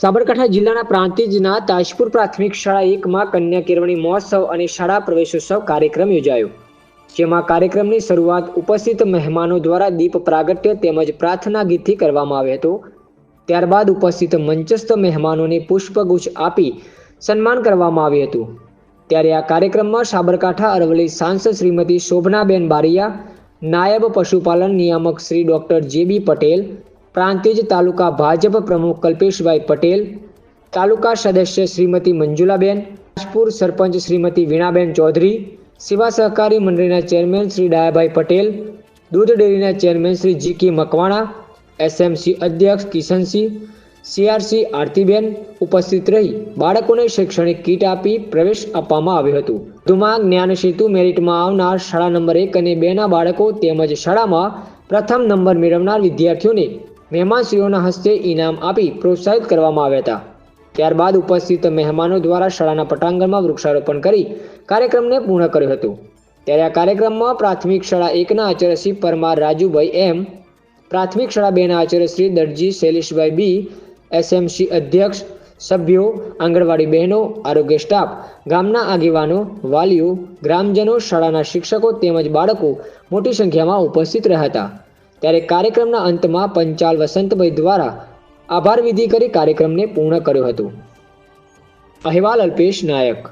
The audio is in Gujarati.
સાબરકાંઠા જિલ્લાના પ્રાંતિજના તાજપુર પ્રાથમિક શાળા એકમાં કન્યા કેળવણી મહોત્સવ અને શાળા પ્રવેશોત્સવ કાર્યક્રમ યોજાયો. જેમાં કાર્યક્રમની શરૂઆત ઉપસ્થિત મહેમાનો દ્વારા દીપ પ્રાગટ્ય તેમજ પ્રાર્થના ગીતથી કરવામાં આવ્યો હતો. ત્યારબાદ ઉપસ્થિત મંચસ્થ મહેમાનોને પુષ્પગુચ્છ આપી સન્માન કરવામાં આવ્યું હતું. ત્યારે આ કાર્યક્રમમાં સાબરકાંઠા અરવલ્લી સાંસદ શ્રીમતી શોભનાબેન બારિયા, નાયબ પશુપાલન નિયામક Shri doctor J B Patel Prantij taluka Bhajap પ્રમુખ કલ્પેશભાઈ પટેલ, તાલુકા સદસ્ય શ્રીમતી મંજુલાબેન, રાજપુર સરપંચ શ્રીમતી વીણાબેન ચૌધરી, સેવા સહકારી મંડળીના ચેરમેન શ્રી ડાયાભાઈ પટેલ, દૂધ ડેરીના ચેરમેન શ્રી જી કે મકવાણા, એસએમસી અધ્યક્ષ કિશનસિંહ, સીઆરસી આરતીબેન ઉપસ્થિત રહી બાળકોને શૈક્ષણિક કીટ આપી પ્રવેશ આપવામાં આવ્યો હતો. વધુમાં જ્ઞાન સેતુ મેરિટમાં આવનાર શાળા નંબર એક અને બેના બાળકો તેમજ શાળામાં પ્રથમ નંબર મેળવનાર વિદ્યાર્થીઓને મહેમાનશ્રીઓના હસ્તે ઇનામ આપી પ્રોત્સાહિત કરવામાં આવ્યા હતા. ત્યારબાદ ઉપસ્થિત મહેમાનો દ્વારા શાળાના પટાંગણમાં વૃક્ષારોપણ કરી કાર્યક્રમને પૂર્ણ કર્યો હતો. ત્યારે આ કાર્યક્રમમાં પ્રાથમિક શાળા એકના આચાર્ય શ્રી પરમાર રાજુભાઈ એમ, પ્રાથમિક શાળા બેના આચાર્ય શ્રી દરજી શૈલેષભાઈ બી, એસએમસી અધ્યક્ષ સભ્યો, આંગણવાડી બહેનો, આરોગ્ય સ્ટાફ, ગામના આગેવાનો, વાલીઓ, ગ્રામજનો, શાળાના શિક્ષકો તેમજ બાળકો મોટી સંખ્યામાં ઉપસ્થિત રહ્યા હતા. ત્યારે કાર્યક્રમના અંતમાં પંચાલ વસંતભાઈ દ્વારા આભાર વિધિ કરી કાર્યક્રમને પૂર્ણ કર્યો હતો. અહેવાલ અલ્પેશ નાયક.